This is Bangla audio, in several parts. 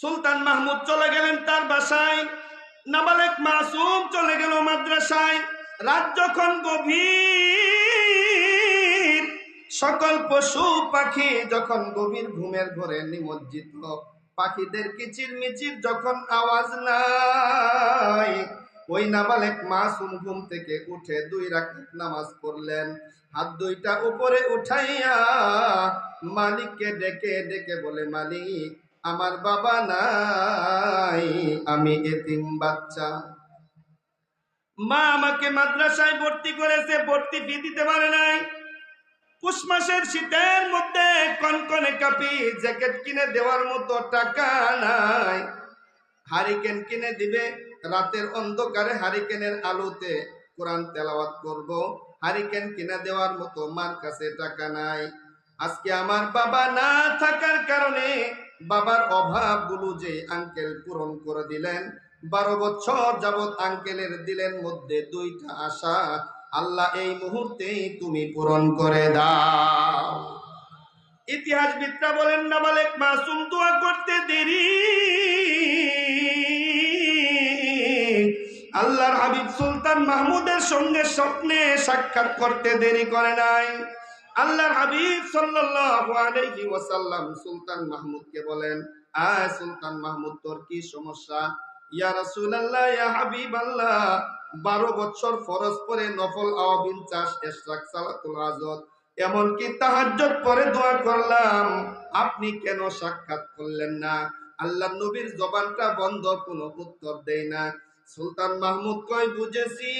সুলতান মাহমুদ চলে গেলেন তার বাসায়। নাবালেক মাসুম চলে গেল মাদ্রাসায়। রাত যখন গভীর। সকল পশু পাখি যখন গভীর ঘুমের ঘরে নিমজ্জিত, পাখিদের কিচির মিচির যখন আওয়াজ নাই, ওই নাবালেক মাসুম ঘুম থেকে উঠে দুই রাকাত নামাজ পড়লেন। হাত দুইটা উপরে উঠাইয়া মালিককে ডেকে ডেকে বলে, মালিক আমার বাবা নাই, আমি এতিম বাচ্চা। মা আমাকে মাদ্রাসায় ভর্তি করেছে, ভর্তি ফি দিতে পারে নাই। পুষ মাসের শীতের মধ্যে কনকনে কাপি, জ্যাকেট কিনে দেওয়ার মতো টাকা নাই। হারিকেন কিনে দিবে, রাতের অন্ধকারে হারিকেনের আলোতে কোরআন তেলাওয়াত করব। হারিকেন কিনে দেওয়ার মতো মার কাছে টাকা নাই। আজকে আমার বাবা না থাকার কারণে বাবার অভাব অভাবগুলো যে আঙ্কেল পূরণ করে দিলেন, বারো বছর যাবৎ আঙ্কেলের দিলের মধ্যে দুইটা আশা, আল্লাহ এই মুহূর্তেই তুমি পূরণ করে দাও। ইতিহাসবিদরা বলেন, না মালিক, মাসুম দোয়া করতে দেরি। আল্লাহর হাবিব সুলতান মাহমুদের সঙ্গে স্বপ্নে সাক্ষাৎ করতে দেরি করে নাই। আল্লাহর হাবিব সাল্লাল্লাহু আলাইহি ওয়াসাল্লাম সুলতান মাহমুদকে বলেন, আয় সুলতান মাহমুদ, তোর কি সমস্যা? ইয়া রাসূলুল্লাহ, ইয়া হাবিবাল্লাহ 12 বছর ফরজ পরে নফল আওয়াবিন চাষ ইশরাক সালাতুল আজত এমনকি তাহাজ্জুদ পরে দোয়া করলাম, আপনি কেন সাক্ষাৎ করলেন না? আল্লাহ নবীর জবানটা বন্ধ, কোনো উত্তর দেয় না। সুলতান মাহমুদ কয় বুঝেছি?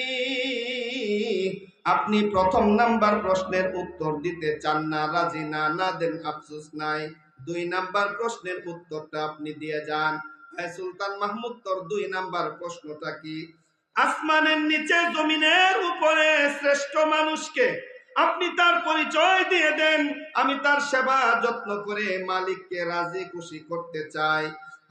আপনি প্রথম নাম্বার প্রশ্নের উত্তর দিতে চান না, রাজি না না দেন আফসোস নাই। দুই নাম্বার প্রশ্নের উত্তরটা আপনি দিয়ে যান। সুলতান মাহমুদ, তোর দুই নাম্বার প্রশ্নটা কি? আসমানের নিচে জমিনের উপরে শ্রেষ্ঠ মানুষকে আপনি তার পরিচয় দিয়ে দেন। আমি তার সেবা যত্ন করে মালিককে রাজি খুশি করতে চাই।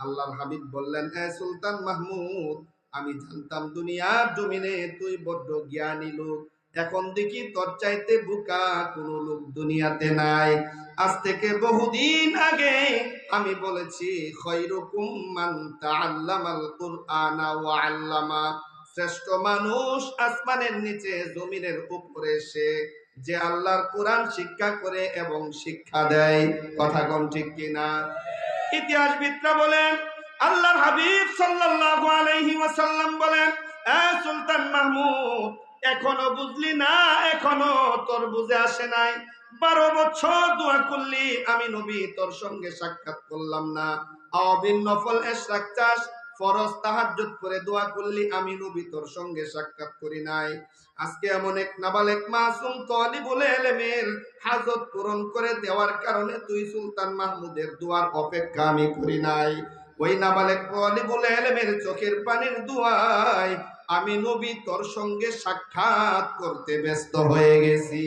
আল্লাহর হাবিব বললেন হ্যাঁ সুলতান মাহমুদ আমি জানতাম দুনিয়ার জমিনে তুই বড্ড জ্ঞানী লোক। এখন দেখি তোর চাইতে বোকা কোন লোক দুনিয়াতে নাই। আজ থেকে বহুদিন আগে আমি বলেছি, খৈরকুম মান তাআল্লামাল কুরআনা ওয়া আল্লামা। শ্রেষ্ঠ মানুষ আসমানের নিচে জমিনের উপরে সে যে আল্লাহর কোরআন শিক্ষা করে এবং শিক্ষা দেয়। কথা কোন ঠিক কিনা? ইতিহাসবিদরা বলেন আল্লাহর হাবিব সাল্লাল্লাহু আলাইহি ওয়াসাল্লাম বলেন, এ সুলতান মাহমুদ, এখনও বুঝলি না? এখনও তোর বুঝে আসে নাই। বারো বছর দোয়া করলি, আমি নবী তোর সঙ্গে সাক্ষাৎ করলাম না। আওয়াবিন নফল এশরাক চাষ, ফরজ তাহাজ্জুদ করে দোয়া করলি, আমি নবী তোর সঙ্গে সাক্ষাৎ করি নাই। আজকে এমন এক নাবালেক মাসুম তলিবুল এলেমের হাজত পূরণ করে দেওয়ার কারণে তুই সুলতান মাহমুদের দোয়ার অপেক্ষা আমি করি নাই। ওই নাবালেক বলে এলেমের চোখের পানির দোয়ায় আমি নবী তোর সঙ্গে সাক্ষাৎ করতে ব্যস্ত হয়ে গেছি।